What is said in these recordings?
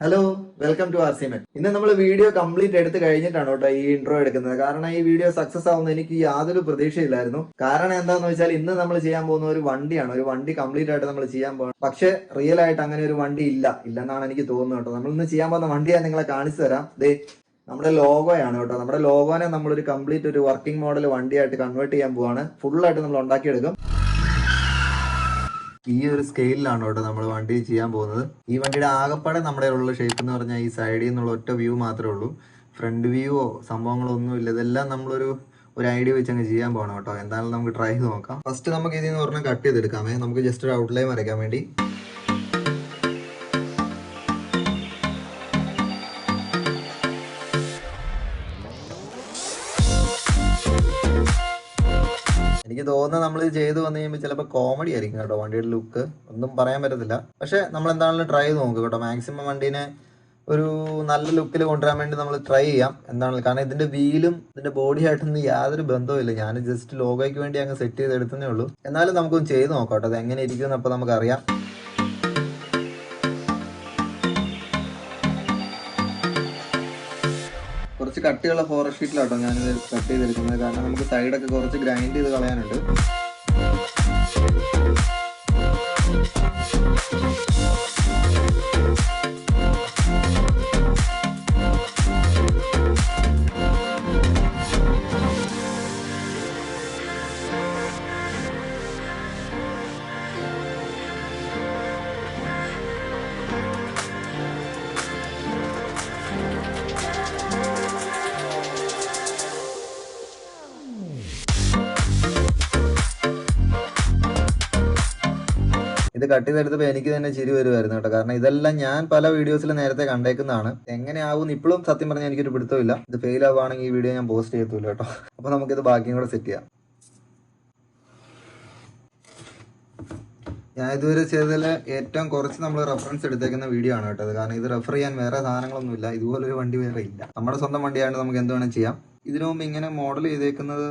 Hello welcome to R സിമെൻ ഇന്ന് നമ്മൾ വീഡിയോ കംപ്ലീറ്റ് എടുത്ത് കഴിഞ്ഞിട്ടാണ് കേട്ടോ ഈ ഇൻട്രോ എടുക്കുന്നത്. കാരണം ഈ വീഡിയോ സക്സസ് ആവുന്ന എനിക്ക് യാതൊരു പ്രതീക്ഷയില്ലായിരുന്നു. കാരണം എന്താന്ന് വെച്ചാൽ ഇന്ന് നമ്മൾ ചെയ്യാൻ പോകുന്ന ഒരു വണ്ടിയാണ്. ഒരു വണ്ടി കംപ്ലീറ്റ് ആയിട്ട് നമ്മൾ ചെയ്യാൻ പോകണം പക്ഷെ റിയൽ ആയിട്ട് അങ്ങനെ ഒരു വണ്ടി ഇല്ല. ഇല്ലെന്നാണ് എനിക്ക് തോന്നുന്നത് കേട്ടോ. നമ്മൾ ഇന്ന് ചെയ്യാൻ പോകുന്ന വണ്ടി ഞാൻ നിങ്ങളെ കാണിച്ചു തരാം. ദേ നമ്മുടെ ലോഗോയാണ് കേട്ടോ. നമ്മുടെ ലോഗോനെ നമ്മളൊരു കംപ്ലീറ്റ് ഒരു വർക്കിംഗ് മോഡൽ വണ്ടിയായിട്ട് കൺവേർട്ട് ചെയ്യാൻ പോവാണ്. ഫുൾ ആയിട്ട് നമ്മൾ ഉണ്ടാക്കിയെടുക്കും. ഈ ഒരു സ്കെയിലാണ് കേട്ടോ നമ്മൾ വണ്ടി ചെയ്യാൻ പോകുന്നത്. ഈ വണ്ടിയുടെ ആകപ്പാടെ നമ്മുടെ ഉള്ള ഷേപ്പ് എന്ന് പറഞ്ഞാൽ ഈ സൈഡിൽ നിന്നുള്ള ഒറ്റ വ്യൂ മാത്രമേ ഉള്ളൂ. ഫ്രണ്ട് വ്യൂവോ സംഭവങ്ങളോ ഒന്നും ഇല്ല. ഇതെല്ലാം നമ്മളൊരു ഒരു ഐഡിയ വെച്ച് അങ്ങ് ചെയ്യാൻ പോകണം കേട്ടോ. എന്തായാലും നമുക്ക് ട്രൈ ചെയ്ത് നോക്കാം. ഫസ്റ്റ് നമുക്ക് ഇതിൽ നിന്ന് പറഞ്ഞാൽ കട്ട് ചെയ്തെടുക്കാമേ. നമുക്ക് ജസ്റ്റ് ഒരു ഔട്ട്ലൈൻ വരയ്ക്കാൻ വേണ്ടി. എനിക്ക് തോന്നുന്നത് നമ്മൾ ഇത് ചെയ്തു വന്നു കഴിയുമ്പോൾ ചിലപ്പോൾ കോമഡി ആയിരിക്കും കേട്ടോ വണ്ടിയുടെ ലുക്ക് ഒന്നും പറയാൻ പറ്റത്തില്ല. പക്ഷെ നമ്മൾ എന്താണെങ്കിലും ട്രൈ ചെയ്ത് നോക്കുക കേട്ടോ. മാക്സിമം വണ്ടീനെ ഒരു നല്ല ലുക്കിൽ കൊണ്ടുവരാൻ വേണ്ടി നമ്മൾ ട്രൈ ചെയ്യാം. എന്താണ് കാരണം ഇതിന്റെ വീലും ഇതിന്റെ ബോഡി ആയിട്ടൊന്നും യാതൊരു ബന്ധവുമില്ല. ഞാൻ ജസ്റ്റ് ലോഗോയ്ക്ക് വേണ്ടി അങ്ങ് സെറ്റ് ചെയ്ത് എടുത്തേ ഉള്ളൂ. എന്നാലും നമുക്കൊന്ന് ചെയ്ത് നോക്കാം കേട്ടോ. അത് എങ്ങനെ ഇരിക്കും അപ്പോൾ നമുക്കറിയാം. കുറച്ച് കട്ടിയുള്ള ഫോറസ്റ്റ് ഷീറ്റിലാട്ടോ ഞാനിത് കട്ട് ചെയ്തെടുക്കുന്നത് കാരണം നമുക്ക് സൈഡൊക്കെ കുറച്ച് ഗ്രൈൻഡ് ചെയ്ത് കളയാനുണ്ട്. ഇത് കട്ട് ചെയ്തെടുത്തപ്പോൾ എനിക്ക് തന്നെ ചിരി വരുമായിരുന്നു കേട്ടോ. കാരണം ഇതെല്ലാം ഞാൻ പല വീഡിയോസിൽ നേരത്തെ കണ്ടേക്കുന്നതാണ്. എങ്ങനെയാവും ഇപ്പോഴും സത്യം പറഞ്ഞാൽ എനിക്കൊരു പിടുത്തമില്ല ഇത് ഫെയിൽ ആവുകയാണെങ്കിൽ ഈ വീഡിയോ ഞാൻ പോസ്റ്റ് ചെയ്യത്തില്ല കേട്ടോ. അപ്പോൾ നമുക്കിത് ബാക്കിയും കൂടെ സെറ്റ് ചെയ്യാം. ഞാൻ ഇതുവരെ ചെയ്തതിൽ ഏറ്റവും കുറച്ച് നമ്മൾ റെഫറൻസ് എടുത്തേക്കുന്ന വീഡിയോ ആണ് കേട്ടത് കാരണം ഇത് റെഫർ ചെയ്യാൻ വേറെ സാധനങ്ങളൊന്നുമില്ല. ഇതുപോലൊരു വണ്ടി വേറെ ഇല്ല. നമ്മുടെ സ്വന്തം വണ്ടിയായിട്ട് നമുക്ക് എന്ത് വേണം ചെയ്യാം. ഇതിനു മുമ്പ് ഇങ്ങനെ മോഡൽ ചെയ്തേക്കുന്നത്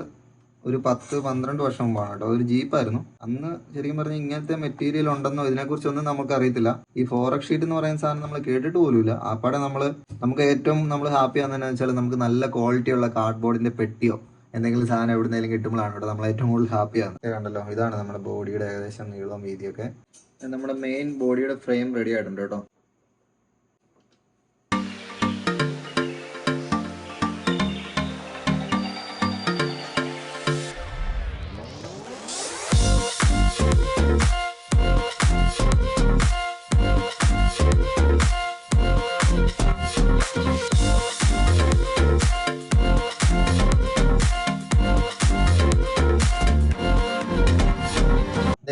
ഒരു പത്ത് പന്ത്രണ്ട് വർഷം മുമ്പാണ് കേട്ടോ. ഒരു ജീപ്പായിരുന്നു. അന്ന് ശരിക്കും പറഞ്ഞാൽ ഇങ്ങനത്തെ മെറ്റീരിയൽ ഉണ്ടെന്നോ ഇതിനെക്കുറിച്ചൊന്നും നമുക്ക് അറിയത്തില്ല ഈ ഫോറക് ഷീറ്റ് എന്ന് പറയുന്ന സാധനം നമ്മൾ കേട്ടിട്ട് പോലുമില്ല. അപ്പാടെ നമ്മൾ നമുക്ക് ഏറ്റവും നമ്മൾ ഹാപ്പി ആണെന്ന് വെച്ചാൽ നമുക്ക് നല്ല ക്വാളിറ്റി ക്വാളിറ്റിയുള്ള കാർഡ്ബോർഡിന്റെ പെട്ടിയോ എന്തെങ്കിലും സാധനം എവിടുന്നേലും കിട്ടുമ്പോഴാണ് കേട്ടോ നമ്മൾ ഏറ്റവും കൂടുതൽ ഹാപ്പി ആകുന്നത് കണ്ടല്ലോ ഇതാണ് നമ്മുടെ ബോഡിയുടെ ഏകദേശം നീളം വീതിയൊക്കെ. നമ്മുടെ മെയിൻ ബോഡിയുടെ ഫ്രെയിം റെഡി ആയിട്ടുണ്ട് കേട്ടോ.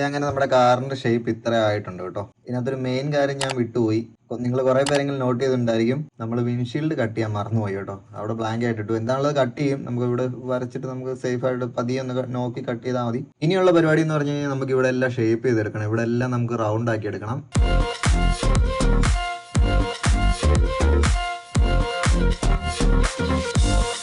അങ്ങനെ നമ്മുടെ കാറിന്റെ ഷേപ്പ് ഇത്ര ആയിട്ടുണ്ട് കേട്ടോ. ഇതിനകത്തൊരു മെയിൻ കാര്യം ഞാൻ വിട്ടുപോയി. നിങ്ങൾ കുറെ പേരെങ്കിലും നോട്ട് ചെയ്തിട്ടുണ്ടായിരിക്കും നമ്മൾ വിൻഷീൽഡ് കട്ട് ചെയ്യാൻ മറന്നുപോയി കേട്ടോ. അവിടെ ബ്ലാങ്ക് ആയിട്ട് ഇട്ടു എന്താണുള്ളത് കട്ട് ചെയ്യും. നമുക്ക് ഇവിടെ വരച്ചിട്ട് നമുക്ക് സേഫ് ആയിട്ട് പതിയെ ഒന്ന് നോക്കി കട്ട് ചെയ്താൽ മതി. ഇനിയുള്ള പരിപാടി എന്ന് പറഞ്ഞു കഴിഞ്ഞാൽ നമുക്ക് ഇവിടെ എല്ലാം ഷേപ്പ് ചെയ്തെടുക്കണം. ഇവിടെ എല്ലാം നമുക്ക് റൗണ്ട് ആക്കി എടുക്കണം. すごい。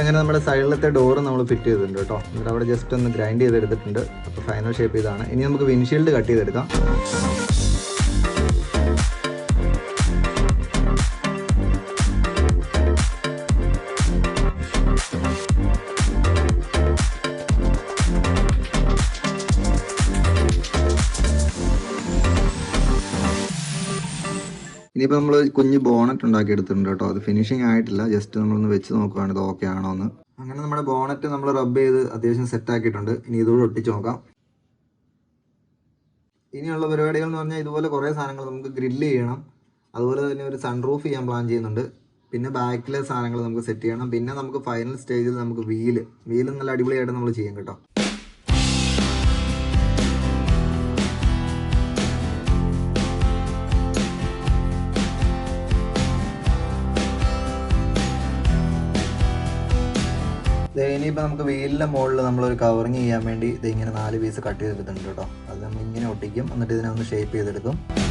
അങ്ങനെ നമ്മുടെ സൈഡിലത്തെ ഡോറ് നമ്മൾ ഫിറ്റ് ചെയ്തിട്ടുണ്ട് കേട്ടോ. എന്നിട്ട് അവിടെ ജസ്റ്റ് ഒന്ന് ഗ്രൈൻഡ് ചെയ്തെടുത്തിട്ടുണ്ട്. അപ്പോൾ ഫൈനൽ ഷേപ്പ് ഇതാണ്. ഇനി നമുക്ക് വിൻഷീൽഡ് കട്ട് ചെയ്തെടുക്കാം. ഇനിയിപ്പോൾ നമ്മൾ കുഞ്ഞ് ബോണറ്റ് ഉണ്ടാക്കി എടുത്തിട്ടുണ്ട് കേട്ടോ. അത് ഫിനിഷിംഗ് ആയിട്ടില്ല. ജസ്റ്റ് നമ്മളൊന്ന് വെച്ച് നോക്കുകയാണ് ഇത് ഓക്കെ ആണോ എന്ന് അങ്ങനെ നമ്മുടെ ബോണറ്റ് നമ്മൾ റബ്ബ് ചെയ്ത് അത്യാവശ്യം സെറ്റ് ആക്കിയിട്ടുണ്ട്. ഇനി ഇതുകൂടെ ഒട്ടിച്ച് നോക്കാം. ഇനിയുള്ള പരിപാടികൾ എന്ന് പറഞ്ഞാൽ ഇതുപോലെ കുറേ സാധനങ്ങൾ നമുക്ക് ഗ്രില്ല് ചെയ്യണം. അതുപോലെ തന്നെ ഒരു സൺറൂഫ് ചെയ്യാൻ പ്ലാൻ ചെയ്യുന്നുണ്ട്. പിന്നെ ബാക്കിലെ സാധനങ്ങൾ നമുക്ക് സെറ്റ് ചെയ്യണം. പിന്നെ നമുക്ക് ഫൈനൽ സ്റ്റേജിൽ നമുക്ക് വീൽ വീൽ നല്ല അടിപൊളിയായിട്ട് നമ്മൾ ചെയ്യും കേട്ടോ. ഇനിയിപ്പോൾ നമുക്ക് വെയിലിന്റെ മുകളിൽ നമ്മളൊരു കവറിങ് ചെയ്യാൻ വേണ്ടി ഇത് ഇങ്ങനെ നാല് പീസ് കട്ട് ചെയ്തെടുത്തിട്ടുണ്ട് കേട്ടോ. അത് നമ്മൾ ഇങ്ങനെ ഒട്ടിക്കും. എന്നിട്ട് ഇതിനെ ഒന്ന് ഷേപ്പ് ചെയ്തെടുക്കും.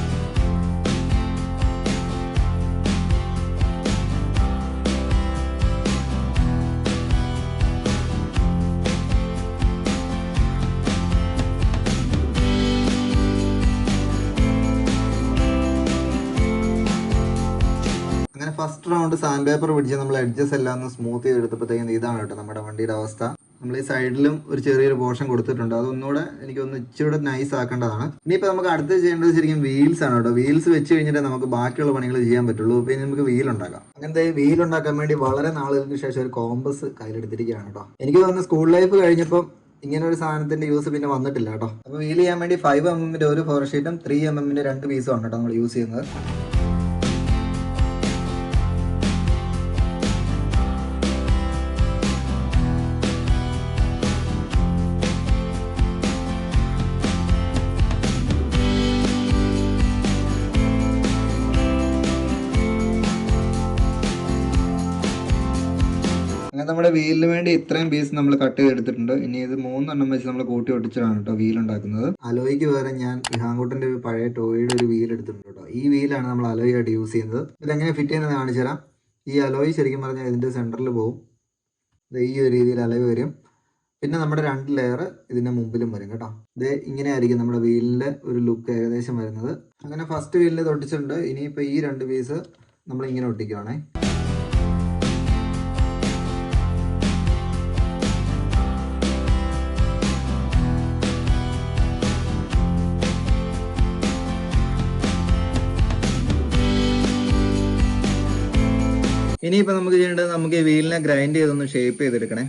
റൗണ്ട് സാൻഡ് പേപ്പർ പിടിച്ച് നമ്മൾ അഡ്ജസ്റ്റ് എല്ലാം ഒന്ന് സ്മൂത്ത് ചെയ്തെടുത്തപ്പോഴത്തേക്കും ഇതാണ് കേട്ടോ നമ്മുടെ വണ്ടിയുടെ അവസ്ഥ. നമ്മൾ ഈ സൈഡിലും ഒരു ചെറിയൊരു പോർഷൻ കൊടുത്തിട്ടുണ്ട്. അതൊന്നുകൂടെ എനിക്കൊന്ന് ഇച്ചിരി നൈസ് ആക്കേണ്ടതാണ്. ഇനിയിപ്പോൾ നമുക്ക് അടുത്ത് ചെയ്യേണ്ടത് ശരിക്കും വീൽസ് ആണ് കേട്ടോ. വീൽസ് വെച്ച് കഴിഞ്ഞിട്ട് നമുക്ക് ബാക്കിയുള്ള പണികൾ ചെയ്യാൻ പറ്റുള്ളൂ. പിന്നെ നമുക്ക് വീൽ ഉണ്ടാക്കാം. അങ്ങനത്തെ വീൽ ഉണ്ടാക്കാൻ വേണ്ടി വളരെ നാളുകൾക്ക് ശേഷം ഒരു കോമ്പസ് കയ്യിലെടുത്തിരിക്കുകയാണ് കേട്ടോ. എനിക്ക് തോന്നുന്നു സ്കൂൾ ലൈഫ് കഴിഞ്ഞപ്പം ഇങ്ങനെ ഒരു സാധനത്തിന്റെ യൂസ് പിന്നെ വന്നിട്ടില്ല കേട്ടോ. അപ്പോൾ വീൽ ചെയ്യാൻ വേണ്ടി ഫൈവ് എം എമ്മിന്റെ ഒരു ഫോർ ഷീറ്റും ത്രീ എം എമ്മിന്റെ രണ്ട് പീസും ആണ് കേട്ടോ നമ്മൾ യൂസ് ചെയ്യുന്നത്. അങ്ങനെ നമ്മുടെ വീലിന് വേണ്ടി ഇത്രയും പീസ് നമ്മൾ കട്ട് ചെയ്തെടുത്തിട്ടുണ്ട്. ഇനി ഇത് മൂന്നെണ്ണം വെച്ച് നമ്മൾ കൂട്ടി ഒട്ടിച്ചാണ് കേട്ടോ വീൽ ഉണ്ടാക്കുന്നത്. അലോയ്ക്ക് പകരം ഞാൻ ഹാങ്കൂട്ടിന്റെ ഒരു പഴയ ടോയുടെ ഒരു വീൽ എടുത്തിട്ടുണ്ട് കേട്ടോ ഈ വീലാണ് നമ്മൾ അലോയ് യൂസ് ചെയ്യുന്നത്. ഇതെങ്ങനെ ഫിറ്റ് ചെയ്യുന്നത് കാണിച്ചു തരാം. ഈ അലോയ് ശരിക്കും പറഞ്ഞാൽ ഇതിന്റെ സെന്ററിൽ പോകും ഈ ഒരു രീതിയിൽ അലോയ് വരും. പിന്നെ നമ്മുടെ രണ്ട് ലെയർ ഇതിന്റെ മുമ്പിലും വരും കേട്ടോ. ഇത് ഇങ്ങനെ ആയിരിക്കും നമ്മുടെ വീലിന്റെ ഒരു ലുക്ക് ഏകദേശം വരുന്നത്. അങ്ങനെ ഫസ്റ്റ് വീലിൽ തൊട്ടിച്ചിട്ടുണ്ട് ഇനിയിപ്പോൾ ഈ രണ്ട് പീസ് നമ്മൾ ഇങ്ങനെ ഒട്ടിക്കുവാണേ. ഇനിയിപ്പോൾ നമുക്ക് ചെയ്യേണ്ടത് നമുക്ക് ഈ വീലിനെ ഗ്രൈൻഡ് ചെയ്തൊന്ന് ഷേപ്പ് ചെയ്തെടുക്കണേ.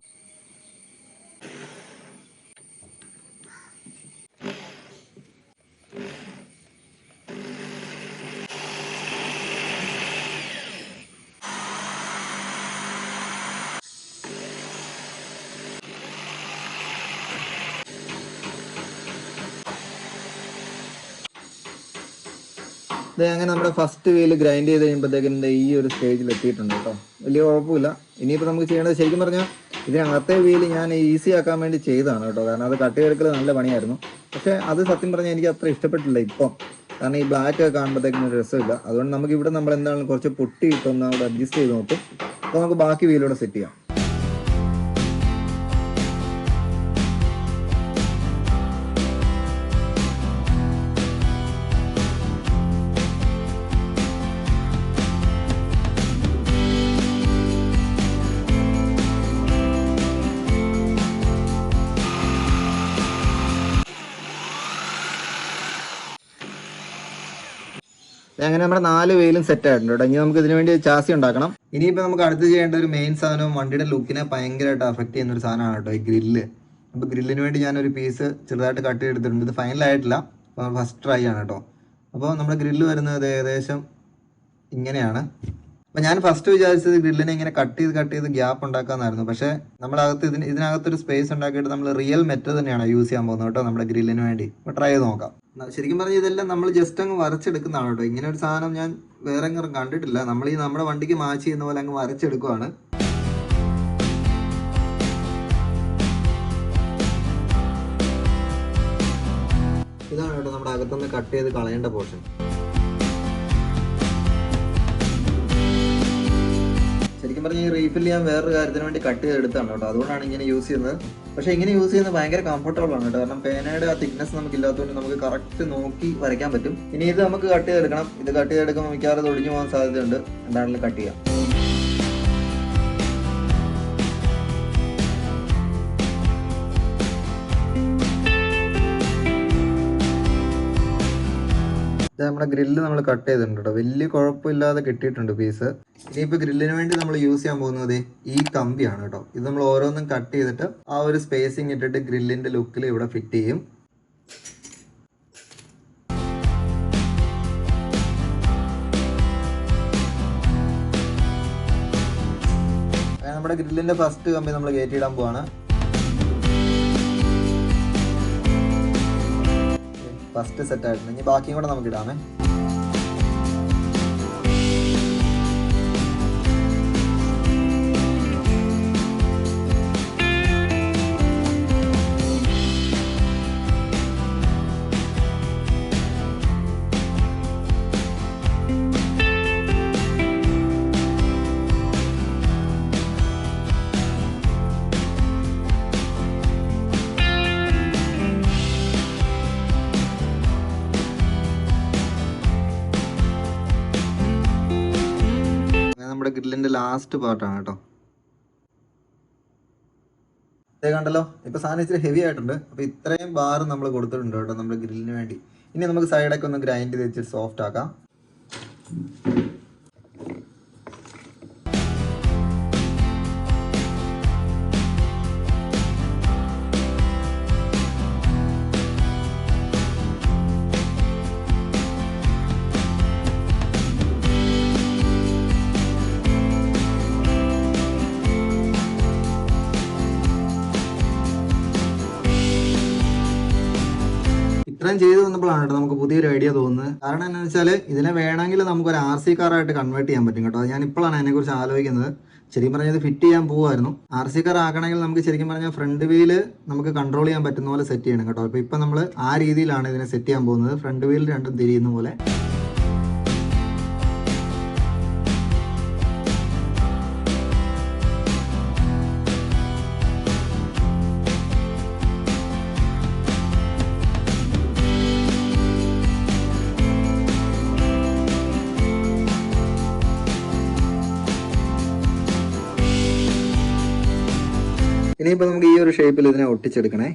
അങ്ങനെ നമ്മുടെ ഫസ്റ്റ് വീൽ ഗ്രൈൻഡ് ചെയ്ത് കഴിയുമ്പോഴത്തേക്കും ഈ ഒരു സ്റ്റേജിൽ എത്തിയിട്ടുണ്ട് കേട്ടോ വലിയ കുഴപ്പമില്ല. ഇനിയിപ്പോൾ നമുക്ക് ചെയ്യേണ്ടത് ശരിക്കും പറഞ്ഞാൽ ഇതിനകത്തെ വീൽ ഞാൻ ഈസി ആക്കാൻ വേണ്ടി ചെയ്തതാണ് കേട്ടോ കാരണം അത് കട്ട് ചെയ്തെടുക്കൽ നല്ല പണിയായിരുന്നു. പക്ഷേ അത് സത്യം പറഞ്ഞാൽ എനിക്ക് അത്ര ഇഷ്ടപ്പെട്ടില്ല ഇപ്പം. കാരണം ഈ ബ്ലാക്ക് ഒക്കെ കാണുമ്പോഴത്തേക്കും ഒരു രസമില്ല. അതുകൊണ്ട് നമുക്ക് ഇവിടെ നമ്മൾ എന്താണെങ്കിലും കുറച്ച് പൊട്ടി ഇട്ടൊന്ന് അവിടെ അഡ്ജസ്റ്റ് ചെയ്ത് നോക്കും. അപ്പോൾ നമുക്ക് ബാക്കി വീലൂടെ സെറ്റ് ചെയ്യാം. അങ്ങനെ നമ്മുടെ നാല് വെയിലും സെറ്റ് ആയിട്ടുണ്ട് ഇനി നമുക്ക് ഇതിനു വേണ്ടി ചാസി ഉണ്ടാക്കണം. ഇനിയിപ്പോൾ നമുക്ക് അടുത്ത് ചെയ്യേണ്ട ഒരു മെയിൻ സാധനവും വണ്ടിയുടെ ലുക്കിനെ ഭയങ്കരമായിട്ട് അഫക്റ്റ് ചെയ്യുന്ന ഒരു സാധനമാണ് കേട്ടോ ഈ ഗ്രില്ല് അപ്പോൾ ഗ്രില്ലിന് വേണ്ടി ഞാനൊരു പീസ് ചെറുതായിട്ട് കട്ട് ചെയ്തെടുത്തിട്ടുണ്ട്. ഇത് ഫൈനൽ ആയിട്ടില്ല. ഫസ്റ്റ് ട്രൈ ആണ് കേട്ടോ. അപ്പോൾ നമ്മുടെ ഗ്രില്ല് വരുന്നത് ഏകദേശം ഇങ്ങനെയാണ്. അപ്പോൾ ഞാൻ ഫസ്റ്റ് വിചാരിച്ചത് ഗ്രില്ലിനെ ഇങ്ങനെ കട്ട് ചെയ്ത് കട്ട് ചെയ്ത് ഗ്യാപ്പ് ഉണ്ടാക്കാന്നായിരുന്നു. പക്ഷേ നമ്മളകത്ത് ഇതിന് ഇതിനകത്തൊരു സ്പേസ് ഉണ്ടാക്കിയിട്ട് നമ്മൾ റിയൽ മെറ്റൽ തന്നെയാണ് യൂസ് ചെയ്യാൻ പോകുന്നത് കേട്ടോ നമ്മുടെ ഗ്രില്ലിന് വേണ്ടി. അപ്പോൾ ട്രൈ ചെയ്ത് നോക്കാം. ശരിക്കും പറഞ്ഞാൽ ഇതെല്ലാം നമ്മൾ ജസ്റ്റ് അങ്ങ് വരച്ചെടുക്കുന്നതാണ് കേട്ടോ. ഇങ്ങനെ ഒരു സാധനം ഞാൻ വേറെ എങ്ങും കണ്ടിട്ടില്ല. നമ്മൾ ഈ നമ്മുടെ വണ്ടിക്ക് മാച്ച് ചെയ്യുന്ന പോലെ അങ്ങ് വരച്ചെടുക്കുവാണ്. ഇതാണ് കേട്ടോ നമ്മുടെ അകത്തുനിന്ന് കട്ട് ചെയ്ത് കളയേണ്ട പോർഷൻ ശരിക്കും പറഞ്ഞാൽ ഈ റീഫിൽ ഞാൻ വേറൊരു കാര്യത്തിന് വേണ്ടി കട്ട് ചെയ്തെടുത്താണ് കേട്ടോ. അതുകൊണ്ടാണ് ഇങ്ങനെ യൂസ് ചെയ്യുന്നത്. പക്ഷെ ഇങ്ങനെ യൂസ് ചെയ്യുന്നത് ഭയങ്കര കംഫർട്ടബിൾ ആണ് കേട്ടോ. കാരണം പേനയുടെ ആ തിക്നെസ് നമുക്ക് ഇല്ലാത്തതുകൊണ്ട് നമുക്ക് കറക്റ്റ് നോക്കി വരയ്ക്കാൻ പറ്റും. ഇനി ഇത് നമുക്ക് കട്ട് ചെയ്തെടുക്കണം. ഇത് കട്ട് ചെയ്തെടുക്കുമ്പോൾ മിക്കവാറും ഒടിഞ്ഞു പോകാൻ സാധ്യതയുണ്ട്. എന്താണെങ്കിലും കട്ട് ചെയ്യാം. ഇത് നമ്മുടെ ഗ്രില്ല് നമ്മൾ കട്ട് ചെയ്തിട്ടുണ്ട് കേട്ടോ വലിയ കുഴപ്പമില്ലാതെ കിട്ടിയിട്ടുണ്ട് പീസ്. ഇനിയിപ്പോൾ ഗ്രില്ലിന് വേണ്ടി നമ്മൾ യൂസ് ചെയ്യാൻ പോകുന്നത് ഈ കമ്പിയാണ് കേട്ടോ ഇത് നമ്മൾ ഓരോന്നും കട്ട് ചെയ്തിട്ട് ആ ഒരു സ്പേസിങ് ഇട്ടിട്ട് ഗ്രില്ലിന്റെ ലുക്കിൽ ഇവിടെ ഫിറ്റ് ചെയ്യും. നമ്മുടെ ഗ്രില്ലിന്റെ ഫസ്റ്റ് കമ്പി നമ്മൾ കയറ്റിയിടാൻ പോവാണ്. ഫസ്റ്റ് സെറ്റായിട്ടുണ്ട് ഇനി ബാക്കിയും കൂടെ നമുക്ക് ഇടാമേ. ഗ്രില്ലിന്റെ ലാസ്റ്റ് പാർട്ടാണ് കേട്ടോ. ഇതേ കണ്ടല്ലോ? ഇപ്പൊ സാധനം ഇച്ചിരി ഹെവി ആയിട്ടുണ്ട്. അപ്പൊ ഇത്രയും ബാർ നമ്മൾ കൊടുത്തിട്ടുണ്ട് കേട്ടോ നമ്മുടെ ഗ്രില്ലിന് വേണ്ടി. ഇനി നമുക്ക് സൈഡൊക്കെ ഒന്ന് ഗ്രൈൻഡ് ചെയ്ത് വെച്ചിട്ട് സോഫ്റ്റ് ആക്കാം. ഇത്രയും ചെയ്തു വന്നപ്പോഴാണ് കേട്ടോ നമുക്ക് പുതിയൊരു ഐഡിയ തോന്നുന്നത്. കാരണം എന്താണെന്ന് വെച്ചാൽ ഇതിനെ വേണമെങ്കിൽ നമുക്ക് ഒരു ആർ സി കാറായിട്ട് കൺവേർട്ട് ചെയ്യാൻ പറ്റും കേട്ടോ. ഞാൻ ഇപ്പോഴാണ് അതിനെക്കുറിച്ച് ആലോചിക്കുന്നത്. ശരിക്കും പറഞ്ഞാൽ ഇത് ഫിറ്റ് ചെയ്യാൻ പോകുമായിരുന്നു ആർ സി കാർ ആക്കണമെങ്കിൽ നമുക്ക് ശരിക്കും പറഞ്ഞാൽ ഫ്രണ്ട് വീൽ നമുക്ക് കൺട്രോൾ ചെയ്യാൻ പറ്റുന്ന പോലെ സെറ്റ് ചെയ്യണം കേട്ടോ. അപ്പോൾ ഇപ്പം നമ്മൾ ആ രീതിയിലാണ് ഇതിനെ സെറ്റ് ചെയ്യാൻ പോകുന്നത്. ഫ്രണ്ട് വീൽ രണ്ടും തിരിയുന്ന പോലെ. ഇനിയിപ്പോൾ നമുക്ക് ഈ ഒരു ഷേപ്പിൽ ഇതിനെ ഒട്ടിച്ചെടുക്കണേ.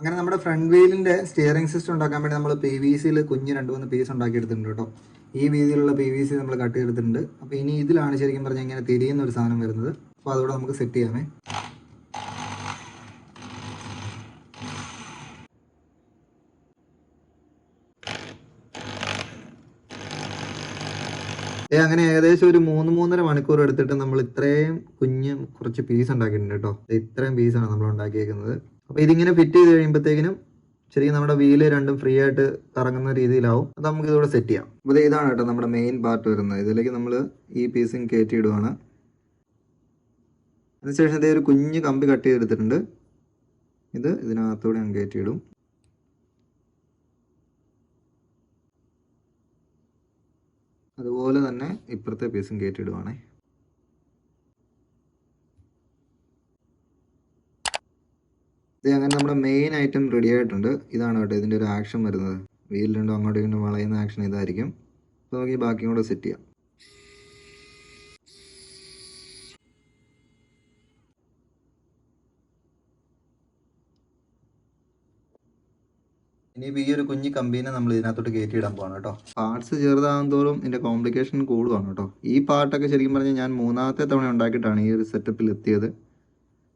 അങ്ങനെ നമ്മുടെ ഫ്രണ്ട് വീലിന്റെ സ്റ്റിയറിംഗ് സിസ്റ്റം ഉണ്ടാക്കാൻ വേണ്ടി നമ്മൾ പി വി സിയിൽ കുഞ്ഞ് രണ്ട് മൂന്ന് പീസ് ഉണ്ടാക്കി എടുത്തിട്ടുണ്ട് കേട്ടോ. ഈ രീതിയിലുള്ള പി വി സി നമ്മൾ കട്ട് ചെയ്തിട്ടുണ്ട് അപ്പോൾ ഇനി ഇതിലാണ് ശരിക്കും പറഞ്ഞാൽ ഇങ്ങനെ തിരിയുന്ന ഒരു സാധനം വരുന്നത്. അപ്പോൾ അതുകൂടെ നമുക്ക് സെറ്റ് ചെയ്യാമേ. അങ്ങനെ ഏകദേശം ഒരു മൂന്ന് മൂന്നര മണിക്കൂർ എടുത്തിട്ട് നമ്മൾ ഇത്രയും കുഞ്ഞ് കുറച്ച് പീസ് ഉണ്ടാക്കിയിട്ടുണ്ട് കേട്ടോ. ഇത്രയും പീസാണ് നമ്മൾ ഉണ്ടാക്കിയേക്കുന്നത്. അപ്പോൾ ഇതിങ്ങനെ ഫിറ്റ് ചെയ്ത് കഴിയുമ്പോഴത്തേക്കിനും ശരിക്കും നമ്മുടെ വീൽ രണ്ടും ഫ്രീ ആയിട്ട് കറങ്ങുന്ന രീതിയിലാവും. അത് നമുക്ക് ഇതോടെ സെറ്റ് ചെയ്യാം. അപ്പോൾ ഇതാണ് കേട്ടോ നമ്മുടെ മെയിൻ പാർട്ട് വരുന്നത്. ഇതിലേക്ക് നമ്മൾ ഈ പീസും കയറ്റി ഇടുവാണ്. അതിനുശേഷം ഇതേ ഒരു കുഞ്ഞ് കമ്പി കട്ട് ചെയ്തെടുത്തിട്ടുണ്ട്. ഇത് ഇതിനകത്തൂടെ ഞാൻ കയറ്റിയിടും അതുപോലെ തന്നെ ഇപ്പുറത്തെ പീസും കയറ്റിയിടുവാണേ ഇത് അങ്ങനെ നമ്മുടെ മെയിൻ ഐറ്റം റെഡി ആയിട്ടുണ്ട്. ഇതാണ് കേട്ടോ ഇതിന്റെ ഒരു ആക്ഷൻ വരുന്നത്. വീലിലുണ്ടോ അങ്ങോട്ടും ഇങ്ങോട്ടും വളയുന്ന ആക്ഷൻ ഇതായിരിക്കും. അപ്പോൾ നമുക്ക് ഈ ബാക്കിയും കൂടെ സെറ്റ് ചെയ്യാം. ഇനിയിപ്പോൾ ഈ ഒരു കുഞ്ഞു കമ്പീനെ നമ്മൾ ഇതിനകത്തോട്ട് കയറ്റിയിടാൻ പോകണം കേട്ടോ. പാർട്സ് ചെറുതാകും തോറും കോംപ്ലിക്കേഷൻ കൂടുവാണ് കേട്ടോ. ഈ പാർട്ടൊക്കെ ശരിക്കും പറഞ്ഞാൽ ഞാൻ മൂന്നാമത്തെ തവണ ഉണ്ടാക്കിയിട്ടാണ് ഈ ഒരു സെറ്റപ്പിൽ എത്തിയത്.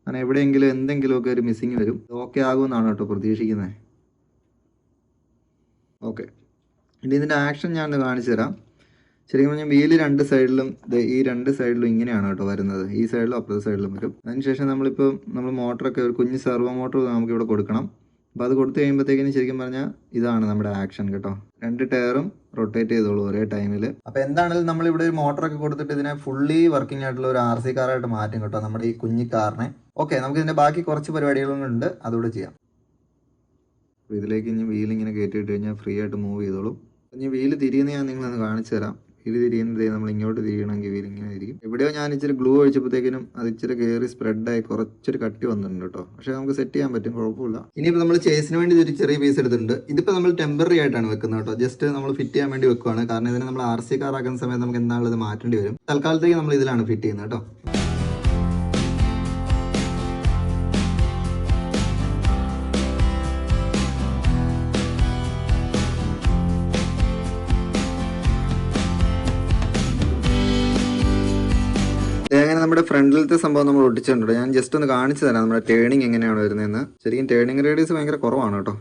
കാരണം എവിടെയെങ്കിലും എന്തെങ്കിലുമൊക്കെ ഒരു മിസ്സിങ് വരും. ഓക്കെ ആകുമെന്നാണ് കേട്ടോ പ്രതീക്ഷിക്കുന്നത് ഓക്കെ ഇനി ഇതിന്റെ ആക്ഷൻ ഞാൻ കാണിച്ചു തരാം. ശരിക്കും പറഞ്ഞാൽ വീൽ രണ്ട് സൈഡിലും ഈ രണ്ട് സൈഡിലും ഇങ്ങനെയാണ് കേട്ടോ വരുന്നത്. ഈ സൈഡിലും അപ്പുറത്തെ സൈഡിലും വരും. അതിനുശേഷം നമ്മളിപ്പോൾ നമ്മൾ മോട്ടറൊക്കെ ഒരു കുഞ്ഞ് സെർവോ മോട്ടർ നമുക്കിവിടെ കൊടുക്കണം. അപ്പോൾ അത് കൊടുത്തു കഴിയുമ്പോഴത്തേക്കിന് ശരിക്കും പറഞ്ഞാൽ ഇതാണ് നമ്മുടെ ആക്ഷൻ കേട്ടോ. രണ്ട് ടയറും റൊട്ടേറ്റ് ചെയ്തോളൂ ഒരേ ടൈമിൽ അപ്പോൾ എന്താണെങ്കിലും നമ്മളിവിടെ ഒരു മോട്ടറൊക്കെ കൊടുത്തിട്ട് ഇതിനെ ഫുള്ളി വർക്കിംഗ് ആയിട്ടുള്ള ഒരു ആർ സി കാറായിട്ട് മാറ്റും കേട്ടോ നമ്മുടെ ഈ കുഞ്ഞി കാറിനെ ഓക്കെ നമുക്ക് ഇതിന്റെ ബാക്കി കുറച്ച് പരിപാടികളും ഉണ്ട്. അതുകൂടെ ചെയ്യാം. ഇതിലേക്ക് ഇനി വീൽ ഇങ്ങനെ കയറ്റിയിട്ട് കഴിഞ്ഞാൽ ഫ്രീ ആയിട്ട് മൂവ് ചെയ്തോളും. ഇനി വീൽ തിരിയുന്ന ഞാൻ നിങ്ങളൊന്ന് കാണിച്ചു തരാം വീൽ തിരിയുന്നത് നമ്മൾ ഇങ്ങോട്ട് തിരിയണമെങ്കിൽ ഇങ്ങനെ തിരിയും. എവിടെയോ ഞാൻ ഇച്ചിരി ഗ്ലൂ ഒഴിച്ചപ്പോഴത്തേക്കിനും അത് ഇച്ചിരി കയറി സ്പ്രെഡായി കുറച്ചൊരു കട്ടി വന്നിട്ടുണ്ട് കേട്ടോ. പക്ഷെ നമുക്ക് സെറ്റ് ചെയ്യാൻ പറ്റും കുഴപ്പമില്ല. ഇനിയിപ്പോൾ നമ്മൾ ചേസിന് വേണ്ടി ഒരു ചെറിയ പീസ് എടുത്തിട്ടുണ്ട്. ഇതിപ്പോൾ നമ്മൾ ടെമ്പററി ആയിട്ടാണ് വെക്കുന്നത് കേട്ടോ. ജസ്റ്റ് നമ്മൾ ഫിറ്റ് ചെയ്യാൻ വേണ്ടി വെക്കുവാണ്. കാരണം ഇതിനെ നമ്മൾ ആർ സി കാർ ആക്കുന്ന സമയത്ത് നമുക്ക് എന്താണുള്ളത് മാറ്റേണ്ടി വരും. തൽക്കാലത്തേക്ക് നമ്മൾ ഇതിലാണ് ഫിറ്റ് ചെയ്യുന്നത് കേട്ടോ. നമ്മുടെ ഫ്രണ്ടിലത്തെ സംഭവം നമ്മൾ ഒട്ടിച്ചിട്ടുണ്ട്. ഞാൻ ജസ്റ്റ് ഒന്ന് കാണിച്ചു തരാം നമ്മുടെ ടേണിങ് എങ്ങനെയാണ് വരുന്നതെന്ന്. ശരിക്കും ടേണിങ് റേഡിയസ് ഭയങ്കര കുറവാണ് കേട്ടോ.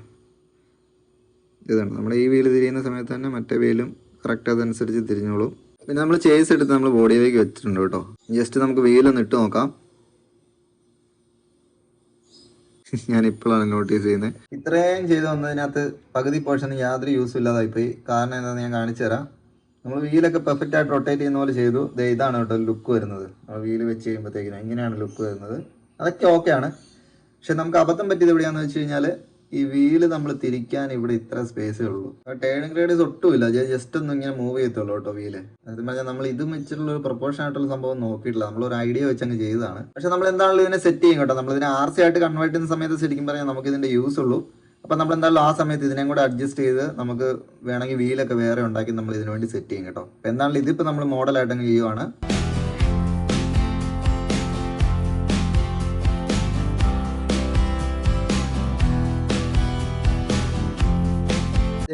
ഇതാണ്. നമ്മുടെ ഈ വീൽ തിരിയുന്ന സമയത്ത് തന്നെ മറ്റേ വീലും കറക്റ്റ് അതനുസരിച്ച് തിരിഞ്ഞോളും. പിന്നെ നമ്മൾ ചേസ് എടുത്ത് നമ്മൾ ബോഡിയിലേക്ക് വെച്ചിട്ടുണ്ട് കേട്ടോ. ജസ്റ്റ് നമുക്ക് വീലൊന്ന് ഇട്ട് നോക്കാം. ഞാൻ ഇപ്പോഴാണ് നോട്ടീസ് ചെയ്യുന്നത്. ഇത്രയും ചെയ്ത് വന്നതിനകത്ത് പകുതി പോർഷൻ യാതൊരു യൂസും ഇല്ലാതായിപ്പോയി. കാരണം എന്താണെന്ന് ഞാൻ കാണിച്ചു തരാം. നമ്മൾ വീലൊക്കെ പെർഫെക്റ്റ് ആയിട്ട് റൊട്ടേറ്റ് ചെയ്യുന്ന പോലെ ചെയ്തു. ദേ ഇതാണ് കേട്ടോ ലുക്ക് വരുന്നത്. നമ്മൾ വീൽ വെച്ച് കഴിയുമ്പോഴത്തേക്കിനും ഇങ്ങനെയാണ് ലുക്ക് വരുന്നത്. അതൊക്കെ ഓക്കെയാണ് പക്ഷെ നമുക്ക് അബദ്ധം പറ്റിയത് എവിടെയാണെന്ന് വെച്ച് കഴിഞ്ഞാൽ ഈ വീൽ നമ്മൾ തിരിക്കാൻ ഇവിടെ ഇത്ര സ്പേസേ ഉള്ളൂ. ടേണിംഗ് ഒട്ടും ഇല്ല. ജസ്റ്റ് ഒന്നും ഇങ്ങനെ മൂവ് ചെയ്യത്തുള്ളൂ കേട്ടോ വീൽ അത് പറഞ്ഞാൽ നമ്മൾ ഇത് വെച്ചിട്ടുള്ള ഒരു പ്രൊപ്പോർഷൻ ആയിട്ടുള്ള സംഭവം നോക്കിയിട്ടില്ല. നമ്മൾ ഒരു ഐഡിയ വെച്ച് അങ്ങ് ചെയ്തതാണ്. പക്ഷെ നമ്മൾ എന്താണല്ലോ ഇതിനെ സെറ്റ് ചെയ്യും കേട്ടോ. നമ്മൾ ഇതിനെ ആർ സി ആയിട്ട് കൺവേർട്ട് ചെയ്യുന്ന സമയത്ത് ശരിക്കും പറഞ്ഞാൽ നമുക്ക് ഇതിന്റെ യൂസ് ഉള്ളൂ. അപ്പൊ നമ്മൾ എന്തായാലും ആ സമയത്ത് ഇതിനെയും കൂടെ അഡ്ജസ്റ്റ് ചെയ്ത് നമുക്ക് വേണമെങ്കിൽ വീലൊക്കെ വേറെ ഉണ്ടാക്കി നമ്മൾ ഇതിനു വേണ്ടി സെറ്റ് ചെയ്യും കേട്ടോ. അപ്പൊ എന്നാലും ഇതിപ്പോ നമ്മൾ മോഡലായിട്ടങ്ങ് ചെയ്യുവാണ്.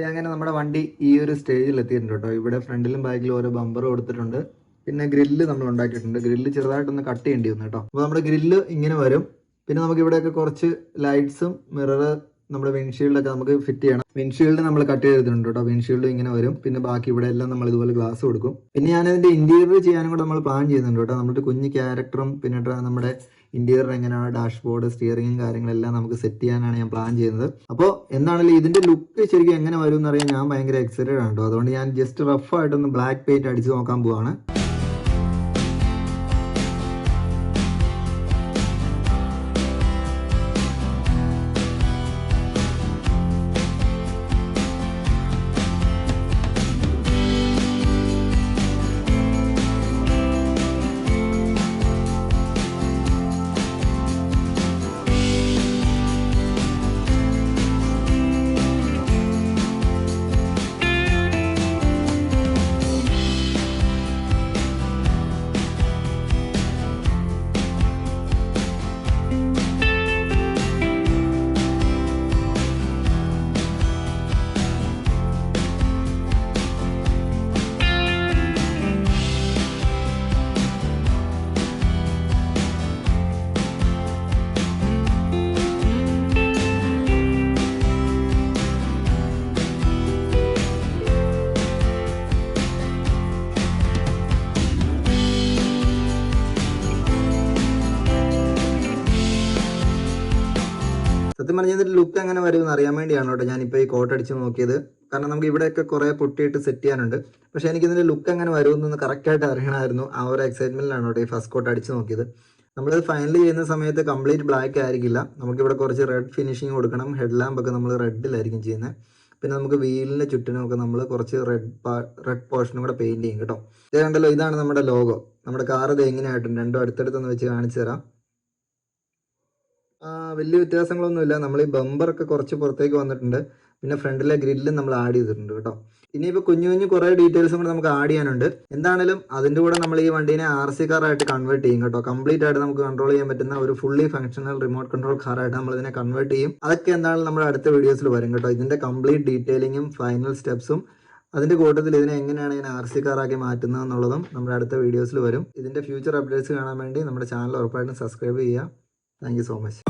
അങ്ങനെ നമ്മുടെ വണ്ടി ഈ ഒരു സ്റ്റേജിൽ എത്തിയിട്ടുണ്ട് കേട്ടോ. ഇവിടെ ഫ്രണ്ടിലും ബാക്കിലും ഓരോ ബമ്പർ കൊടുത്തിട്ടുണ്ട്. പിന്നെ ഗ്രില്ല് നമ്മൾ ഉണ്ടാക്കിയിട്ടുണ്ട്. ഗ്രില്ല് ചെറുതായിട്ടൊന്ന് കട്ട് ചെയ്യേണ്ടി വന്നു കേട്ടോ. അപ്പോൾ നമ്മുടെ ഗ്രില്ല് ഇങ്ങനെ വരും. പിന്നെ നമുക്ക് ഇവിടെയൊക്കെ കുറച്ച് ലൈറ്റ്സും മിറർ നമ്മുടെ വിൻഷീൽഡൊക്കെ നമുക്ക് ഫിറ്റ് ചെയ്യണം. വിൻഷീൽഡ് നമ്മൾ കട്ട് ചെയ്തിട്ടുണ്ട് കേട്ടോ. വിൻഷീൽഡ് ഇങ്ങനെ വരും. പിന്നെ ബാക്കി ഇവിടെ എല്ലാം നമ്മൾ ഇതുപോലെ ഗ്ലാസ് കൊടുക്കും. പിന്നെ ഞാൻ അതിന്റെ ഇന്റീരിയർ ചെയ്യാനും കൂടെ നമ്മൾ പ്ലാൻ ചെയ്യുന്നുണ്ട് കേട്ടോ. നമ്മുടെ കുഞ്ഞ് ക്യാരക്ടറും പിന്നെ നമ്മുടെ ഇന്റീരിയർ എങ്ങനെയാണ് ഡാഷ്ബോർഡ് സ്റ്റിയറിംഗും കാര്യങ്ങളെല്ലാം നമുക്ക് സെറ്റ് ചെയ്യാനാണ് ഞാൻ പ്ലാൻ ചെയ്യുന്നത്. അപ്പോൾ എന്താണെങ്കിലും ഇതിന്റെ ലുക്ക് ശരിക്കും എങ്ങനെ വരും എന്നറിയാൻ ഞാൻ ഭയങ്കര എക്സൈറ്റഡ് ആണ് കേട്ടോ. അതുകൊണ്ട് ഞാൻ ജസ്റ്റ് റഫ് ആയിട്ടൊന്ന് ബ്ലാക്ക് പെയിന്റ് അടിച്ച് നോക്കാൻ പോവാണ്. പറഞ്ഞാൽ ലുക്ക് എങ്ങനെ വരും എന്ന് അറിയാൻ വേണ്ടിയാണ് കേട്ടോ ഞാനിപ്പോൾ ഈ കോട്ട് അടിച്ച് നോക്കിയത്. കാരണം നമുക്ക് ഇവിടെയൊക്കെ കുറേ പൊട്ടിയിട്ട് സെറ്റ് ചെയ്യാനുണ്ട്. പക്ഷെ എനിക്ക് ഇതിന്റെ ലുക്ക് എങ്ങനെ വരും എന്ന് കറക്റ്റായിട്ട് അറിയണമായിരുന്നു. ആ ഒരു എക്സൈറ്റ്മെന്റിലാണ് കേട്ടോ ഈ ഫസ്റ്റ് കോട്ട് അടിച്ച് നോക്കിയത്. നമ്മൾ ഫൈനൽ ചെയ്യുന്ന സമയത്ത് കംപ്ലീറ്റ് ബ്ലാക്ക് ആയിരിക്കില്ല. നമുക്കിവിടെ കുറച്ച് റെഡ് ഫിനിഷിങ് കൊടുക്കണം. ഹെഡ് ലാമ്പ് ഒക്കെ നമ്മൾ റെഡിലായിരിക്കും ചെയ്യുന്നത് പിന്നെ നമുക്ക് വീലിന്റെ ചുറ്റിനുമൊക്കെ നമ്മൾ കുറച്ച് റെഡ് റെഡ് പോർഷനും കൂടെ പെയിന്റ് ചെയ്യും കേട്ടോ. ഇത് കണ്ടല്ലോ ഇതാണ് നമ്മുടെ ലോഗോ നമ്മുടെ കാർ ഇത് എങ്ങനെയായിട്ടുണ്ട്? രണ്ടും അടുത്തടുത്തൊന്ന് വെച്ച് കാണിച്ചു തരാം. വലിയ വ്യത്യാസങ്ങളൊന്നുമില്ല. നമ്മൾ ഈ ബമ്പറൊക്കെ കുറച്ച് പുറത്തേക്ക് വന്നിട്ടുണ്ട്. പിന്നെ ഫ്രണ്ടിലെ ഗ്രില്ലും നമ്മൾ ആഡ് ചെയ്തിട്ടുണ്ട് കേട്ടോ. ഇനിയിപ്പോൾ കുഞ്ഞു കുഞ്ഞു കുറേ ഡീറ്റെയിൽസും കൂടെ നമുക്ക് ആഡ് ചെയ്യാനുണ്ട്. എന്താണെങ്കിലും അതിന്റെ കൂടെ നമ്മൾ ഈ വണ്ടീനെ ആർ സി കാറായിട്ട് കൺവേർട്ട് ചെയ്യും കേട്ടോ. കംപ്ലീറ്റ് ആയിട്ട് നമുക്ക് കൺട്രോൾ ചെയ്യാൻ പറ്റുന്ന ഒരു ഫുള്ളി ഫംഗ്ഷണൽ റിമോട്ട് കൺട്രോൾ കാറായിട്ട് നമ്മൾ ഇതിനെ കൺവേർട്ട് ചെയ്യും. അതൊക്കെ എന്താണെങ്കിലും നമ്മുടെ അടുത്ത വീഡിയോസിൽ വരും കേട്ടോ. ഇതിന്റെ കംപ്ലീറ്റ് ഡീറ്റെയിലിങ്ങും ഫൈനൽ സ്റ്റെപ്സും അതിന്റെ കൂട്ടത്തിൽ ഇതിനെ എങ്ങനെയാണ് ഞാൻ ആർ സി കാറാക്കി മാറ്റുന്നത് എന്നുള്ളതും നമ്മുടെ അടുത്ത വീഡിയോസിൽ വരും. ഇതിന്റെ ഫ്യൂച്ചർ അപ്ഡേറ്റ്സ് കാണാൻ വേണ്ടി നമ്മുടെ ചാനൽ ഉറപ്പായിട്ടും സബ്സ്ക്രൈബ് ചെയ്യുക. Thank so much